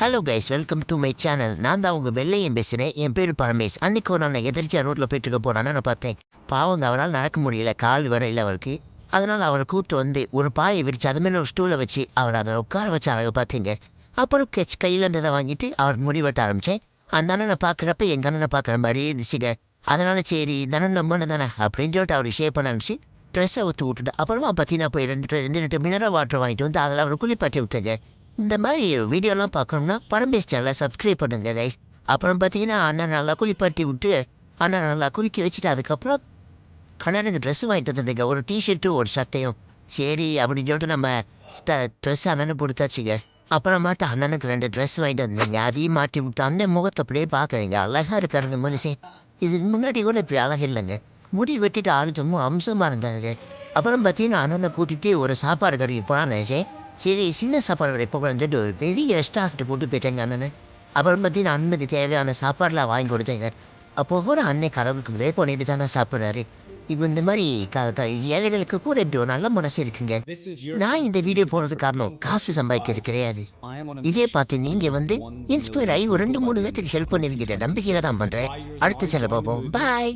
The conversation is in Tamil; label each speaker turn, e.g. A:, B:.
A: Hello guys welcome to my channel நான் தான் உங்கள் வெள்ளையும் பேசுகிறேன் என் பேர் பரமேஷ் அன்னைக்கு ஒரு நான் எதிர்ச்சியாக ரோட்டில் போயிட்டு இருக்க போகிறான்னு நான் பார்த்தேன். பாவங்க அவரால் நடக்க முடியல. கால் வர இல்லை அவருக்கு. அதனால் அவரை கூப்பிட்டு வந்து ஒரு பாயை விரித்து அது மேலே ஒரு ஸ்டூலை வச்சு அவர் அதை உட்கார வச்சு அழகு பார்த்தீங்க. அப்புறம் கெச் கையில் இருந்ததை வாங்கிட்டு அவர் முடிவெட்ட ஆரம்பித்தேன் அந்த அண்ணனை பார்க்குறப்ப எங்கள் அண்ணனை பார்க்குற மாதிரியே இருந்துச்சுங்க. அதனால் சரி இந்த அண்ணன் நம்ம தானே அப்படின்னு சொல்லிட்டு அவர் ஷேப் பண்ண ஆரம்பிச்சு ட்ரெஸ்ஸை ஊற்றி விட்டுட்டு அப்புறமா பார்த்தீங்கன்னா போய் ரெண்டு ரெண்டு ரெண்டு மினரல் வாட்டர் வாங்கிட்டு வந்து அதில் அவர் குளிப்பாட்டி விட்டேங்க. இந்த மாதிரி வீடியோலாம் பார்க்கணும்னா பரம்பேஸ் சேனலை சப்ஸ்கிரைப் பண்ணுங்க கைஸ் அப்புறம் பார்த்தீங்கன்னா அண்ணன் நல்லா குளிப்பாட்டி விட்டு அண்ணன் நல்லா குளிக்க வச்சுட்டு அதுக்கப்புறம் கண்ணனுக்கு ட்ரெஸ் வாங்கிட்டு வந்ததுங்க ஒரு டிஷர்ட்டும் ஒரு சட்டையும். சரி அப்படின்னு சொல்லிட்டு நம்ம ட்ரெஸ் அண்ணனுக்கு கொடுத்தாச்சுங்க அப்புறமாட்டு அண்ணனுக்கு ரெண்டு ட்ரெஸ் வாங்கிட்டு வந்தீங்க. அதையும் மாட்டி விட்டு அண்ணன் முகத்தை அப்படியே பார்க்குறீங்க. அழகாக இருக்காருங்க மனுஷன். இது முன்னாடி கூட இப்படி அழகு இல்லைங்க. முடி வெட்டிட்டு ஆளு அம்சமாக இருந்தாங்க அப்புறம் பார்த்தீங்கன்னா அண்ணனை கூட்டிகிட்டு ஒரு சாப்பாடு கடைக்கு போனான்னு நினச்சேன் சரி சின்ன சாப்பாடு போக வந்துட்டு ஒரு பெரிய ரெஸ்டாரண்ட் கூட்டு போயிட்டேங்க அண்ணன். அப்புறம் பார்த்தீங்கன்னா அண்ணனுக்கு தேவையான சாப்பாடுலாம் வாங்கி கொடுத்தேங்க. அப்போ கூட அண்ணன் கடவுளுக்கு ப்ரே பண்ணிட்டு தானே சாப்பிட்றாரு. இப்போ இந்த மாதிரி ஏழைகளுக்கு கூட இப்படி ஒரு நல்ல மனசு இருக்குங்க. நான் இந்த வீடியோ போடுறதுக்கு காரணம் காசு சம்பாதிக்கிறது கிடையாது. இதே பார்த்து நீங்க வந்து இன்ஸ்பயர் ஆகி ஒரு ரெண்டு மூணு பேத்துக்கு ஹெல்ப் பண்ணிருக்கிற நம்பிக்கையில தான் பண்றேன். அடுத்த செல்ல பார்ப்போம். பாய்